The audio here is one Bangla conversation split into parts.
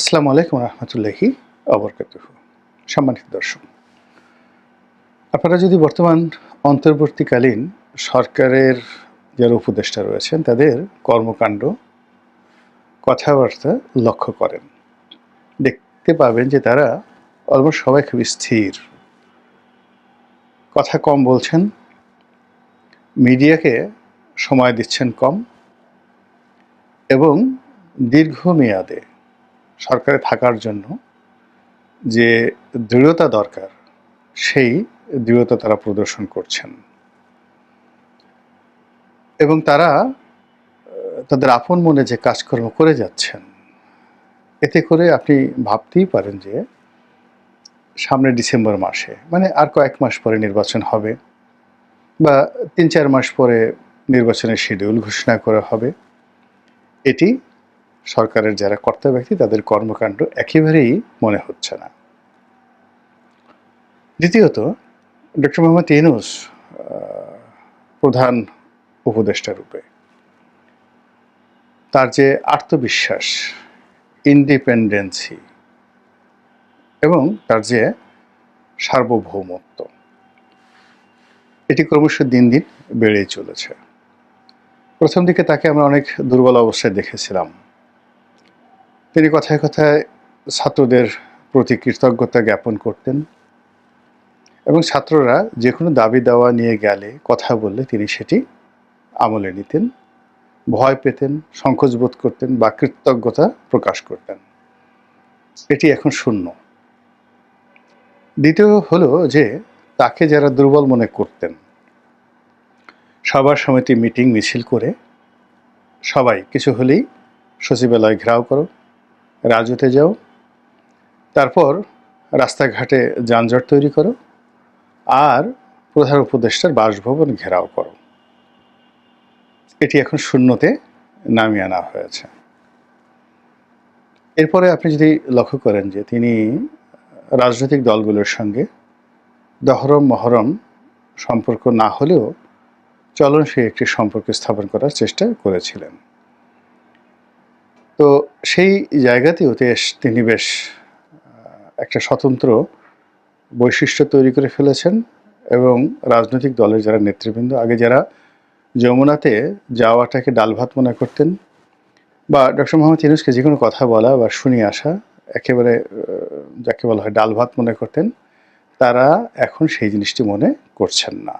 আসসালামু আলাইকুম রহমতুল্লাহি অবরকাত সম্মানিত দর্শক, আপনারা যদি বর্তমান অন্তর্বর্তীকালীন সরকারের যারা উপদেষ্টা রয়েছেন, তাদের কর্মকাণ্ড, কথাবার্তা লক্ষ্য করেন। দেখতে পাবেন যে তারা অলমোস্ট সবাই খুব স্থির। কথা কম বলছেন, মিডিয়াকে সময় দিচ্ছেন কম এবং দীর্ঘমেয়াদে সরকারে থাকার জন্য যে দৃঢ়তা দরকার, সেই দৃঢ়তা তারা প্রদর্শন করছেন। এবং তারা তাদের আপন মনে যে কাজকর্ম করে যাচ্ছেন, এতে করে আপনি ভাবতেই পারেন যে সামনে ডিসেম্বর মাসে মানে আর কয়েক মাস পরে নির্বাচন হবে বা তিন চার মাস পরে নির্বাচনের শিডিউল ঘোষণা করা হবে। এটি সরকারের যারা কর্তা ব্যক্তি, তাদের কর্মকাণ্ড একেবারেই মনে হচ্ছে না। দ্বিতীয়ত, ডক্টর মোহাম্মদ ইনুস প্রধান উপদেষ্টা রূপে, তার যে আত্মবিশ্বাস ইন্ডিপেন্ডেন্সি এবং তার যে সার্বভৌমত্ব, এটি ক্রমশ দিন দিন বেড়েই চলেছে। প্রথম দিকে তাকে আমরা অনেক দুর্বল অবস্থায় দেখেছিলাম। তিনি কথায় কথায় ছাত্রদের প্রতি কৃতজ্ঞতা জ্ঞাপন করতেন এবং ছাত্ররা যে কোনো দাবি দাওয়া নিয়ে গেলে কথা বললে তিনি সেটি আমলে নিতেন, ভয় পেতেন, সংকোচ বোধ করতেন বা কৃতজ্ঞতা প্রকাশ করতেন। এটি এখন শূন্য। দ্বিতীয় হলো যে তাকে যারা দুর্বল মনে করতেন, সবার সমিতি মিটিং মিছিল করে সবাই কিছু হলেই সচিবালয় ঘেরাও করো রাজুতে যাও। তারপর রাস্তাঘাটে যানজট তৈরি করো আর প্রধান উপদেষ্টার বাসভবন ঘেরাও করো। এটি এখন শূন্যতে নামিয়ে আনা হয়েছে। এরপরে আপনি যদি লক্ষ্য করেন যে তিনি রাজনৈতিক দলগুলোর সঙ্গে দহরম মহরম সম্পর্ক না হলেও চলনশীল একটি সম্পর্ক স্থাপন করার চেষ্টা করেছিলেন। তো সেই জায়গাতেও বেশ তিনি বেশ একটা স্বতন্ত্র বৈশিষ্ট্য তৈরি করে ফেলেছেন এবং রাজনৈতিক দলের যারা নেতৃবৃন্দ, আগে যারা যমুনাতে যাওয়াটাকে ডাল ভাত মনে করতেন বা ডক্টর মোহাম্মদ ইউনুসকে যে কোনো কথা বলা বা শুনিয়ে আসা, একেবারে যাকে বলা হয় ডাল ভাত মনে করতেন, তারা এখন সেই জিনিসটি মনে করছেন না।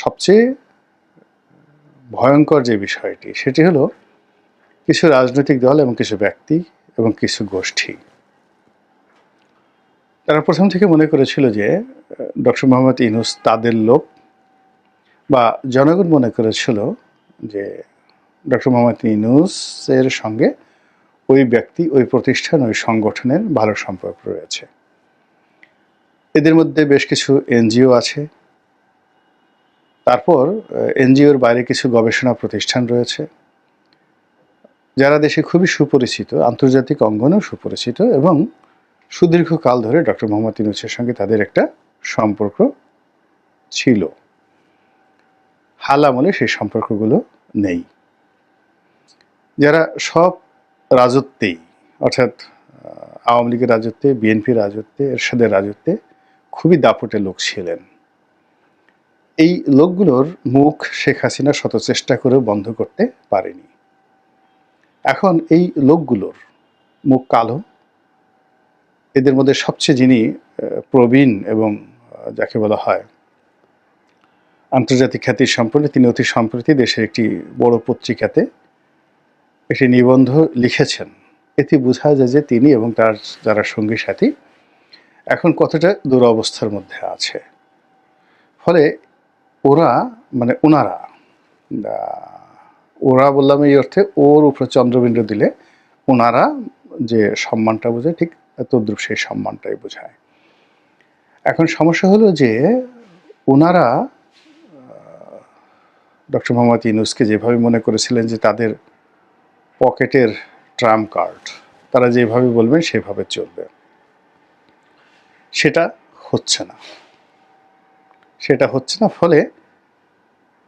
সবচেয়ে ভয়ঙ্কর যে বিষয়টি, সেটি হলো কিছু রাজনৈতিক দল এবং কিছু ব্যক্তি এবং কিছু গোষ্ঠী। তারা প্রথম থেকে মনে করেছিল যে ডক্টর মোহাম্মদ ইনুস তাদের লোক বা জনগণ মনে করেছিল যে, ডক্টর মোহাম্মদ ইনুসের সঙ্গে ওই ব্যক্তি, ওই প্রতিষ্ঠান, ওই সংগঠনের ভালো সম্পর্ক রয়েছে। এদের মধ্যে বেশ কিছু এনজিও আছে। তারপর এনজিওর বাইরে কিছু গবেষণা প্রতিষ্ঠান রয়েছে। যারা দেশে খুবই সুপরিচিত, আন্তর্জাতিক অঙ্গনেও সুপরিচিত এবং সুদীর্ঘকাল ধরে ডক্টর মোহাম্মদ ইউনুসের সঙ্গে তাদের একটা সম্পর্ক ছিল। হাল আমলে সেই সম্পর্কগুলো নেই। যারা সব রাজত্বেই অর্থাৎ আওয়ামী লীগের রাজত্বে, বিএনপি রাজত্বে, এরশাদের রাজত্বে খুবই দাপটে লোক ছিলেন। এই লোকগুলোর মুখ শেখ হাসিনা শত চেষ্টা করেও বন্ধ করতে পারেনি। এখন এই লোকগুলোর মুখ কালো। এদের মধ্যে সবচেয়ে যিনি প্রবীণ এবং যাকে বলা হয় আন্তর্জাতিক খ্যাতির সম্পর্কে, তিনি অতি সম্প্রতি দেশের একটি বড় পত্রিকাতে একটি নিবন্ধ লিখেছেন। এতে বোঝা যায় যে তিনি এবং তার যারা সঙ্গী সাথী এখন কতটা দুরবস্থার মধ্যে আছে। ফলে ওরা মানে ওনারা ওরা বললাম এই অর্থে ওর উপরে চন্দ্রবিন্দু দিলে ওনারা যে সম্মানটা বোঝায়, ঠিক তদ্রুপ সেই সম্মানটাই বোঝায়। এখন সমস্যা হলো যে ওনারা ডক্টর মোহাম্মদ ইউনুসকে যেভাবে মনে করেছিলেন যে তাদের পকেটের ট্রাম কার্ড, তারা যেভাবে বলবেন সেভাবে চলবে। সেটা হচ্ছে না। সেটা হচ্ছে না, ফলে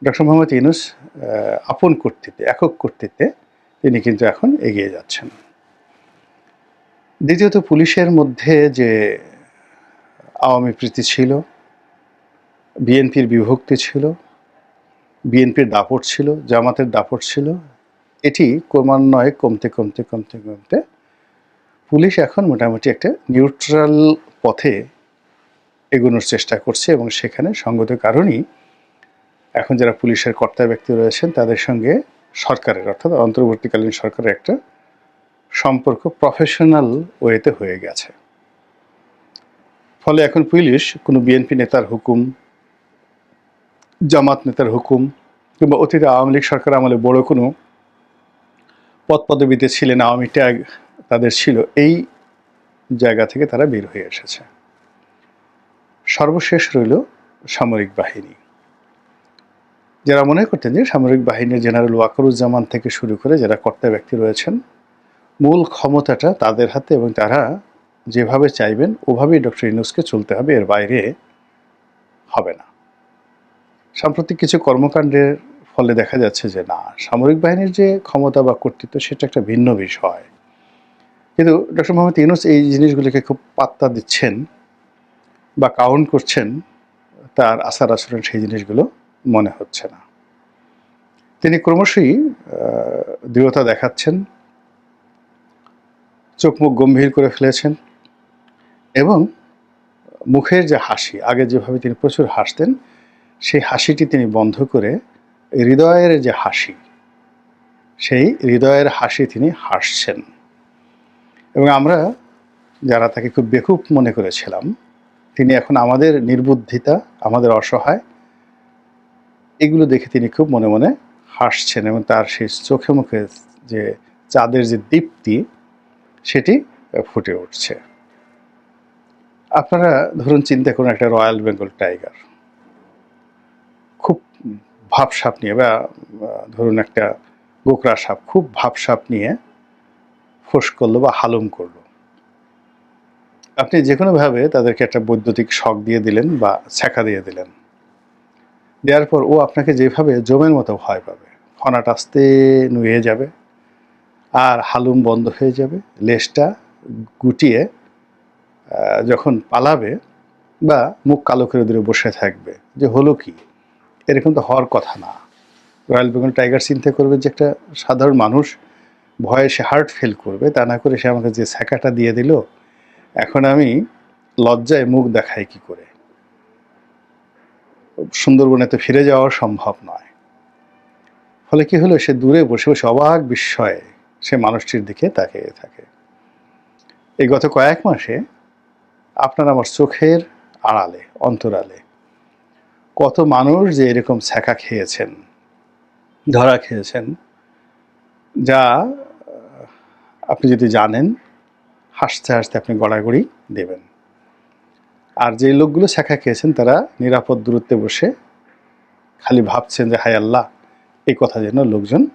ডক্টর মোহাম্মদ ইউনুস আপন কর্তৃত্বে, একক কর্তৃত্বে তিনি কিন্তু এখন এগিয়ে যাচ্ছেন। দ্বিতীয়ত, পুলিশের মধ্যে যে আওয়ামী প্রীতি ছিল, বিএনপির বিভক্তি ছিল, বিএনপির দাপট ছিল, জামাতের দাপট ছিল, এটি ক্রমান্বয়ে কমতে কমতে কমতে কমতে পুলিশ এখন মোটামুটি একটা নিউট্রাল পথে এগোনোর চেষ্টা করছে এবং সেখানে সঙ্গত কারণেই এখন যারা পুলিশের কর্তা ব্যক্তি রয়েছেন, তাদের সঙ্গে সরকারের অর্থাৎ অন্তর্বর্তীকালীন সরকারের একটা সম্পর্ক প্রফেশনাল ওয়েতে হয়ে গেছে। ফলে এখন পুলিশ কোনো বিএনপি নেতার হুকুম, জামাত নেতার হুকুম কিংবা অতীতে আওয়ামী লীগ সরকার আমলে বড় কোনো পদ পদবিতে ছিলেন, আওয়ামী ট্যাগ তাদের ছিল, এই জায়গা থেকে তারা বের হয়ে এসেছে। সর্বশেষ রইল সামরিক বাহিনী। যারা মনে করতেন যে সামরিক বাহিনীর জেনারেল ওয়াকরুজ্জামান থেকে শুরু করে যারা কর্তা ব্যক্তি রয়েছেন, মূল ক্ষমতাটা তাদের হাতে এবং তারা যেভাবে চাইবেন, ওভাবেই ডক্টর ইনুসকে চলতে হবে, এর বাইরে হবে না। সাম্প্রতিক কিছু কর্মকাণ্ডের ফলে দেখা যাচ্ছে যে না, সামরিক বাহিনীর যে ক্ষমতা বা কর্তৃত্ব সেটা একটা ভিন্ন বিষয়। কিন্তু ডক্টর মোহাম্মদ ইউনুস এই জিনিসগুলিকে খুব পাত্তা দিচ্ছেন বা কাউন্ট করছেন, তার আচার আচরণ সেই জিনিসগুলো মনে হচ্ছে না। তিনি ক্রমশই দৃঢ়তা দেখাচ্ছেন চোখ মুখ গম্ভীর করে ফেলেছেন এবং মুখের যে হাসি, আগে যেভাবে তিনি প্রচুর হাসতেন, সেই হাসিটি তিনি বন্ধ করে হৃদয়ের যে হাসি, সেই হৃদয়ের হাসি তিনি হাসছেন। এবং আমরা যারা তাকে খুব বেকুব মনে করেছিলাম, তিনি এখন আমাদের নির্বুদ্ধিতা, আমাদের অসহায় এগুলো দেখে তিনি খুব মনে মনে হাসছেন এবং তার সেই চোখে মুখে যে চাঁদের যে দীপ্তি, সেটি ফুটে উঠছে। আপনারা ধরুন চিন্তা করুন একটা রয়্যাল বেঙ্গল টাইগার। খুব ভাবসাপ নিয়ে বা, ধরুন একটা গোকরা সাপ, খুব ভাবসাপ নিয়ে ফোঁস করল বা হালুম করল। আপনি যে কোনোভাবে তাদেরকে একটা বৈদ্যুতিক শখ দিয়ে দিলেন বা ছ্যাঁকা দিয়ে দিলেন। দেওয়ার পর ও আপনাকে যেভাবে জমের মতো ভয় পাবে ফনাটা আস্তে নুয়ে যাবে আর হালুম বন্ধ হয়ে যাবে লেজটা গুটিয়ে যখন পালাবে বা মুখ কালো করে দূরে বসে থাকবে, যে হলো কি? এরকম তো হওয়ার কথা না। রয়্যাল বেঙ্গল টাইগার চিন্তা করবে যে একটা সাধারণ মানুষ ভয়ে সে হার্ট ফেল করবে, তা না করে সে আমাকে যে ছ্যাঁকাটা দিয়ে দিল, এখন আমি লজ্জায় মুখ দেখাই কি করে? সুন্দরবনে তো ফিরে যাওয়া সম্ভব নয়। ফলে কি হলো, সে দূরে বসে বসে অবাক বিস্ময়ে সে মানুষটির দিকে তাকিয়ে থাকে। এই গত কয়েক মাসে আপনার আমার চোখের আড়ালে, অন্তরালে কত মানুষ যে এরকম ছ্যাঁকা খেয়েছেন, ধরা খেয়েছেন, যা আপনি যদি জানেন, হাসতে হাসতে আপনি গড়াগড়ি দেবেন। আর যে লোকগুলো শেখা খেয়েছেন, তারা নিরাপদ দূরত্বে বসে খালি ভাবছেন যে, হায় আল্লাহ, এই কথা যেন লোকজন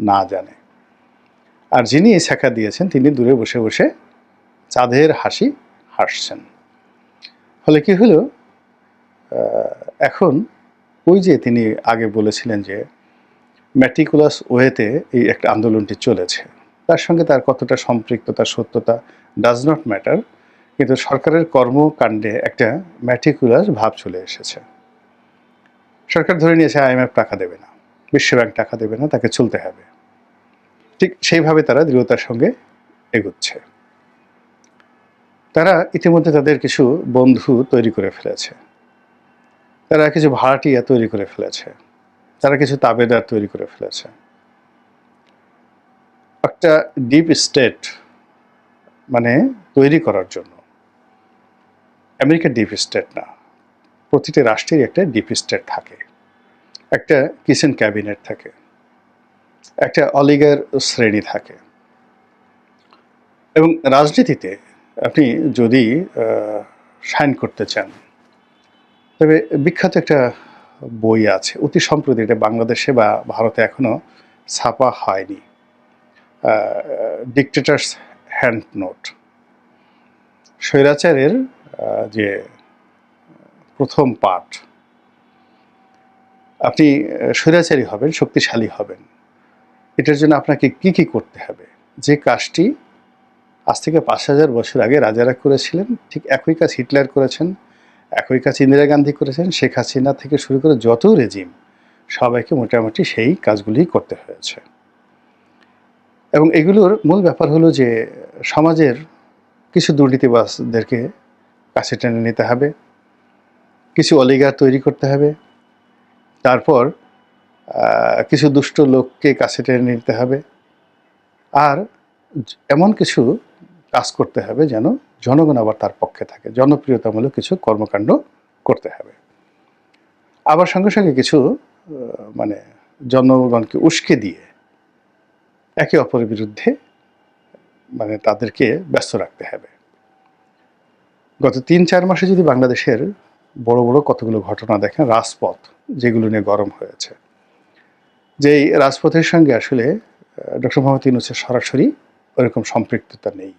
না জানে। আর যিনি এই শেখা দিয়েছেন, তিনি দূরে বসে বসে চাঁদের হাসি হাসছেন। ফলে কি হলো? এখন ওই যে তিনি আগে বলেছিলেন যে ম্যাটিকুলাস ওয়েতে এই একটা আন্দোলনটি চলেছে। তার সঙ্গে তার কতটা সম্পৃক্ততা, সত্যতা ডাজ নট ম্যাটার কিন্তু সরকারের কর্মকাণ্ডে একটা ম্যাটিকুলাস ভাব চলে এসেছে। সরকার ধরে নিয়েছে আইএমএফ টাকা দেবে না। বিশ্বব্যাংক টাকা দেবে না, তাকে চলতে হবে। ঠিক সেইভাবে তারা দৃঢ়তার সঙ্গে এগুচ্ছে। তারা ইতিমধ্যে তাদের কিছু বন্ধু তৈরি করে ফেলেছে। তারা কিছু ভাড়াটিয়া তৈরি করে ফেলেছে। তারা কিছু তাবেদার তৈরি করে ফেলেছে। একটা ডিপ স্টেট মানে তৈরি করার জন্য আমেরিকার ডিপ স্টেট না, প্রতিটি রাষ্ট্রের একটা ডিপ স্টেট থাকে। একটা কিচেন ক্যাবিনেট থাকে, একটা অলিগার শ্রেণি থাকে। এবং রাজনীতিতে আপনি যদি সাইন করতে চান, তবে বিখ্যাত একটা বই আছে, অতি সম্প্রতি এটা বাংলাদেশে বা ভারতে এখনও ছাপা হয়নি ডিকটেটার্স হ্যান্ড নোট স্বৈরাচারের যে প্রথম পাঠ, আপনি স্বৈরাচারী হবেন, শক্তিশালী হবেন। এটার জন্য আপনাকে কি কি করতে হবে? যে কাজটি আজ থেকে পাঁচ হাজার বছর আগে রাজারা করেছিলেন, ঠিক একই কাজ হিটলার করেছেন, একই কাজ ইন্দিরা গান্ধী করেছেন, শেখ হাসিনা থেকে শুরু করে যত রেজিম, সবাইকে মোটামুটি সেই কাজগুলি করতে হয়েছে। এবং এগুলোর মূল ব্যাপার হলো যে সমাজের কিছু দুর্নীতিবাসদেরকে কাছে টেনে নিতে হবে। কিছু অলিগার তৈরি করতে হবে। তারপর কিছু দুষ্ট লোককে কাছে টেনে নিতে হবে। আর এমন কিছু কাজ করতে হবে যেন জনগণ আবার তার পক্ষে থাকে। জনপ্রিয়তামূলক কিছু কর্মকাণ্ড করতে হবে। আবার সঙ্গে সঙ্গে কিছু মানে জনগণকে উস্কে দিয়ে একে অপরের বিরুদ্ধে মানে তাদেরকে ব্যস্ত রাখতে হবে। গত তিন, চার মাসে যদি বাংলাদেশের বড় বড় কতগুলো ঘটনা দেখেন, রাজপথ যেগুলো নিয়ে গরম হয়েছে। যেই রাজপথের সঙ্গে আসলে ডক্টর মোহাম্মদ ইউনুসের সরাসরি ওরকম সম্পৃক্ততা নেই।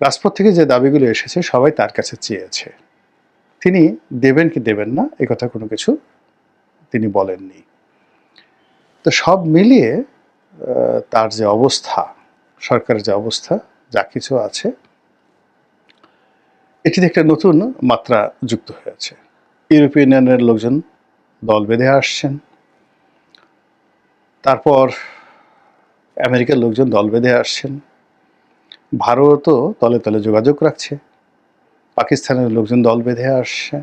রাজপথ থেকে যে দাবিগুলো এসেছে, সবাই তার কাছে চেয়েছে। তিনি দেবেন কি দেবেন না, এ কথা কোনো কিছু তিনি বলেননি। তো সব মিলিয়ে তার যে অবস্থা, সরকারের যে অবস্থা, যা কিছু আছে এটিতে একটা নতুন মাত্রা যুক্ত হয়েছে ইউরোপিয়ান ইউনিয়নের লোকজন দল বেঁধে আসছেন। তারপর আমেরিকার লোকজন দল বেঁধে আসছেন। ভারতও তলে তলে যোগাযোগ রাখছে। পাকিস্তানের লোকজন দল বেঁধে আসছে।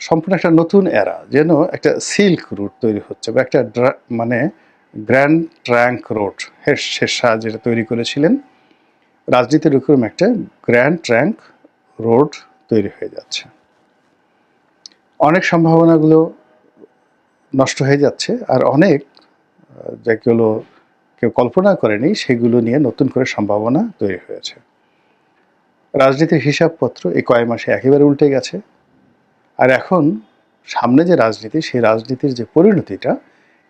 সম্পূর্ণ একটা নতুন এরা, যেন একটা সিল্ক রুট তৈরি হচ্ছে বা একটা মানে গ্র্যান্ড ট্র্যাঙ্ক রোড শেষ যেটা তৈরি করেছিলেন। রাজনীতির এরকম একটা গ্র্যান্ড ট্র্যাঙ্ক রোড তৈরি হয়ে যাচ্ছে। অনেক সম্ভাবনাগুলো নষ্ট হয়ে যাচ্ছে আর অনেক যেগুলো কেউ কল্পনা করেনি সেগুলো নিয়ে নতুন করে সম্ভাবনা তৈরি হয়েছে। রাজনীতির হিসাবপত্র এই কয় মাসে একেবারে উল্টে গেছে। আর এখন সামনে যে রাজনীতি, সেই রাজনীতির যে পরিণতিটা,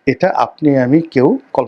এটা আপনি আমি কেউ কল্পনা